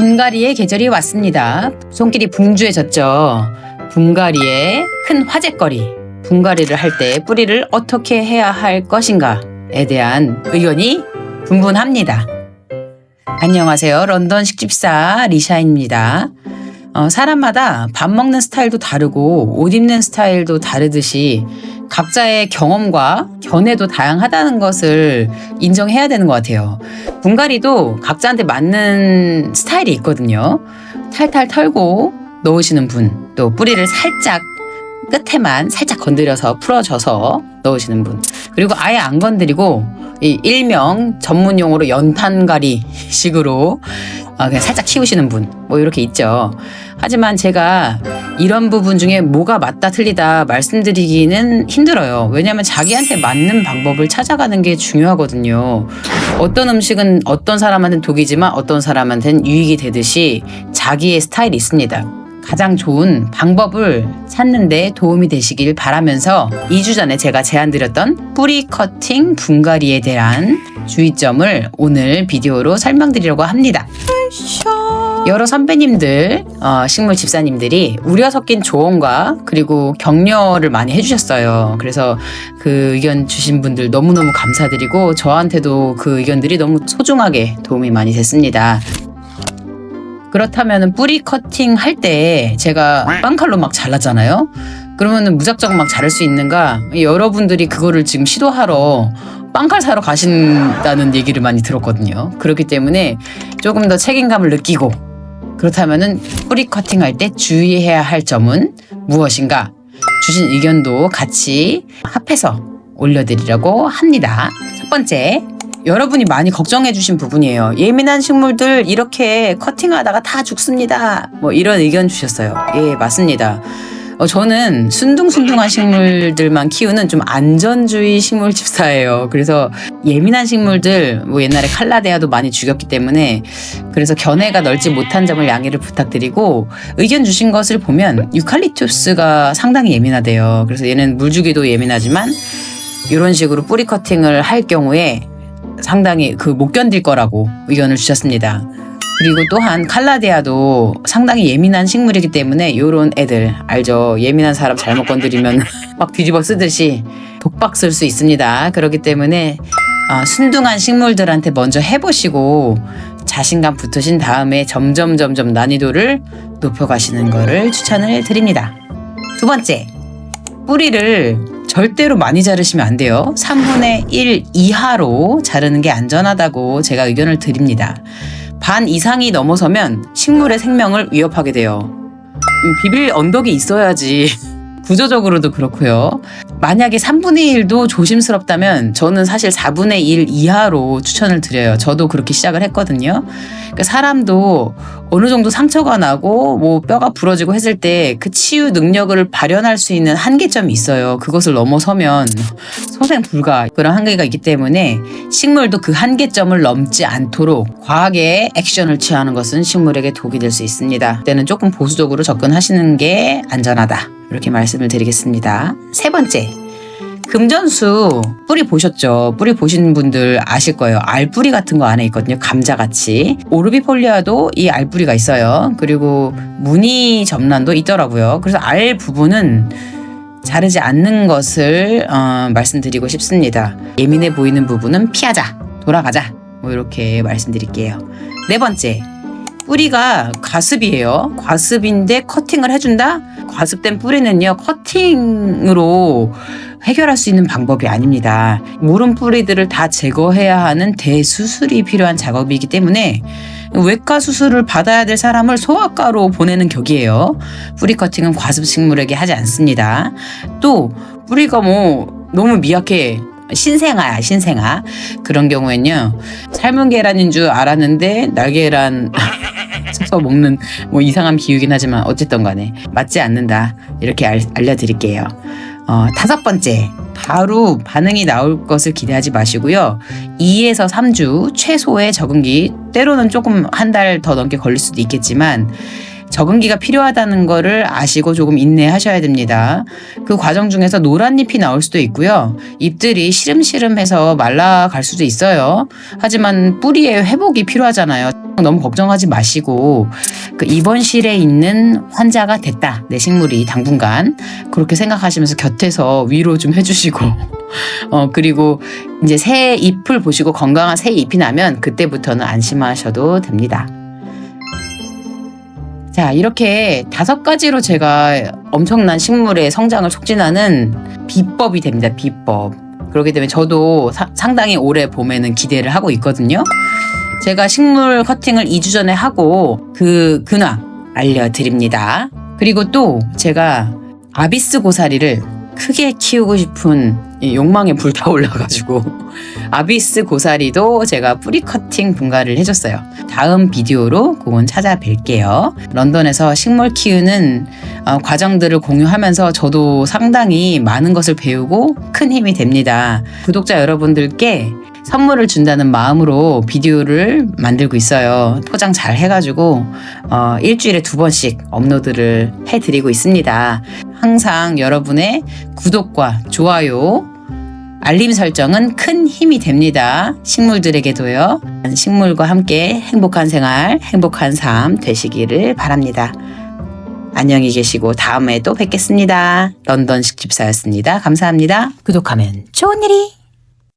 분갈이의 계절이 왔습니다. 손길이 분주해졌죠. 분갈이의 큰 화제거리. 분갈이를 할 때 뿌리를 어떻게 해야 할 것인가에 대한 의견이 분분합니다. 안녕하세요. 런던 식집사 리샤입니다. 어, 사람마다 밥 먹는 스타일도 다르고 옷 입는 스타일도 다르듯이 각자의 경험과 견해도 다양하다는 것을 인정해야 되는 것 같아요. 분갈이도 각자한테 맞는 스타일이 있거든요. 탈탈 털고 넣으시는 분, 또 뿌리를 살짝 끝에만 살짝 건드려서 풀어줘서 넣으시는 분, 그리고 아예 안 건드리고 이 일명 전문 용어로 연탄가리 식으로 어, 그냥 살짝 키우시는 분, 뭐 이렇게 있죠. 하지만 제가 이런 부분 중에 뭐가 맞다 틀리다 말씀드리기는 힘들어요. 왜냐하면 자기한테 맞는 방법을 찾아가는 게 중요하거든요. 어떤 음식은 어떤 사람한테는 독이지만 어떤 사람한테는 유익이 되듯이 자기의 스타일이 있습니다. 가장 좋은 방법을 찾는데 도움이 되시길 바라면서 2주 전에 제가 제안드렸던 뿌리 커팅 분갈이에 대한 주의점을 오늘 비디오로 설명드리려고 합니다. 여러 선배님들, 어, 식물 집사님들이 우려 섞인 조언과 그리고 격려를 많이 해주셨어요. 그래서 그 의견 주신 분들 너무너무 감사드리고 저한테도 그 의견들이 너무 소중하게 도움이 많이 됐습니다. 그렇다면 뿌리 커팅 할 때 제가 빵칼로 막 잘랐잖아요. 그러면은 무작정 막 자를 수 있는가? 여러분들이 그거를 지금 시도하러 빵칼 사러 가신다는 얘기를 많이 들었거든요. 그렇기 때문에 조금 더 책임감을 느끼고 그렇다면은 뿌리 커팅할 때 주의해야 할 점은 무엇인가? 주신 의견도 같이 합해서 올려드리려고 합니다. 첫 번째, 여러분이 많이 걱정해 주신 부분이에요. 예민한 식물들 이렇게 커팅하다가 다 죽습니다. 뭐 이런 의견 주셨어요. 예, 맞습니다. 어, 저는 순둥순둥한 식물들만 키우는 좀 안전주의 식물 집사예요. 그래서 예민한 식물들, 뭐 옛날에 칼라데아도 많이 죽였기 때문에 그래서 견해가 넓지 못한 점을 양해를 부탁드리고 의견 주신 것을 보면 유칼립투스가 상당히 예민하대요. 그래서 얘는 물주기도 예민하지만 이런 식으로 뿌리 커팅을 할 경우에 상당히 그 못 견딜 거라고 의견을 주셨습니다. 그리고 또한 칼라데아도 상당히 예민한 식물이기 때문에 요런 애들 알죠? 예민한 사람 잘못 건드리면 막 뒤집어 쓰듯이 독박 쓸 수 있습니다. 그렇기 때문에 아, 순둥한 식물들한테 먼저 해보시고 자신감 붙으신 다음에 점점 점점 난이도를 높여가시는 거를 추천을 드립니다. 두 번째, 뿌리를 절대로 많이 자르시면 안 돼요. 3분의 1 이하로 자르는 게 안전하다고 제가 의견을 드립니다. 반 이상이 넘어서면 식물의 생명을 위협하게 돼요. 음, 비빌 언덕이 있어야지. 구조적으로도 그렇고요. 만약에 3분의 1도 조심스럽다면 저는 사실 4분의 1 이하로 추천을 드려요. 저도 그렇게 시작을 했거든요. 그러니까 사람도 어느 정도 상처가 나고 뭐 뼈가 부러지고 했을 때 그 치유 능력을 발현할 수 있는 한계점이 있어요. 그것을 넘어서면 소생 불가 그런 한계가 있기 때문에 식물도 그 한계점을 넘지 않도록 과하게 액션을 취하는 것은 식물에게 독이 될 수 있습니다. 그때는 조금 보수적으로 접근하시는 게 안전하다. 이렇게 말씀을 드리겠습니다. 세 번째. 금전수 뿌리 보셨죠? 뿌리 보신 분들 아실 거예요. 알뿌리 같은 거 안에 있거든요. 감자같이. 오르비폴리아도 이 알뿌리가 있어요. 그리고 무늬 점란도 있더라고요. 그래서 알 부분은 자르지 않는 것을 어, 말씀드리고 싶습니다. 예민해 보이는 부분은 피하자. 돌아가자. 뭐 이렇게 말씀드릴게요. 네 번째. 뿌리가 과습이에요. 과습인데 커팅을 해준다? 과습된 뿌리는요, 커팅으로 해결할 수 있는 방법이 아닙니다. 모른 뿌리들을 다 제거해야 하는 대수술이 필요한 작업이기 때문에 외과 수술을 받아야 될 사람을 소아과로 보내는 격이에요. 뿌리 커팅은 과습 식물에게 하지 않습니다. 또 뿌리가 뭐 너무 미약해 신생아야 신생아 그런 경우엔요 삶은 계란인 줄 알았는데 날계란 써서 먹는 뭐 이상한 비유긴 하지만 어쨌든 간에 맞지 않는다 이렇게 알, 알려드릴게요 어, 다섯 번째 바로 반응이 나올 것을 기대하지 마시고요 2에서 3주 최소의 적응기 때로는 조금 한 달 더 넘게 걸릴 수도 있겠지만 적응기가 필요하다는 거를 아시고 조금 인내하셔야 됩니다. 그 과정 중에서 노란 잎이 나올 수도 있고요. 잎들이 시름시름해서 말라갈 수도 있어요. 하지만 뿌리의 회복이 필요하잖아요. 너무 걱정하지 마시고 그 입원실에 있는 환자가 됐다. 내 식물이 당분간 그렇게 생각하시면서 곁에서 위로 좀 해주시고 어 그리고 이제 새 잎을 보시고 건강한 새 잎이 나면 그때부터는 안심하셔도 됩니다. 자, 이렇게 다섯 가지로 제가 엄청난 식물의 성장을 촉진하는 비법이 됩니다. 비법. 그렇기 때문에 저도 사- 상당히 올해 봄에는 기대를 하고 있거든요. 제가 식물 커팅을 2주 전에 하고 그 근황 알려드립니다. 그리고 또 제가 아비스 고사리를 크게 키우고 싶은 이 욕망에 불타올라가지고 아비스 고사리도 제가 뿌리 커팅 분갈이를 해줬어요. 다음 비디오로 그건 찾아뵐게요. 런던에서 식물 키우는 어, 과정들을 공유하면서 저도 상당히 많은 것을 배우고 큰 힘이 됩니다. 구독자 여러분들께 선물을 준다는 마음으로 비디오를 만들고 있어요. 포장 잘 해가지고 어, 일주일에 두 번씩 업로드를 해드리고 있습니다. 항상 여러분의 구독과 좋아요, 알림 설정은 큰 힘이 됩니다. 식물들에게도요. 식물과 함께 행복한 생활, 행복한 삶 되시기를 바랍니다. 안녕히 계시고 다음에 또 뵙겠습니다. 런던식 집사였습니다. 감사합니다. 구독하면 좋은 일이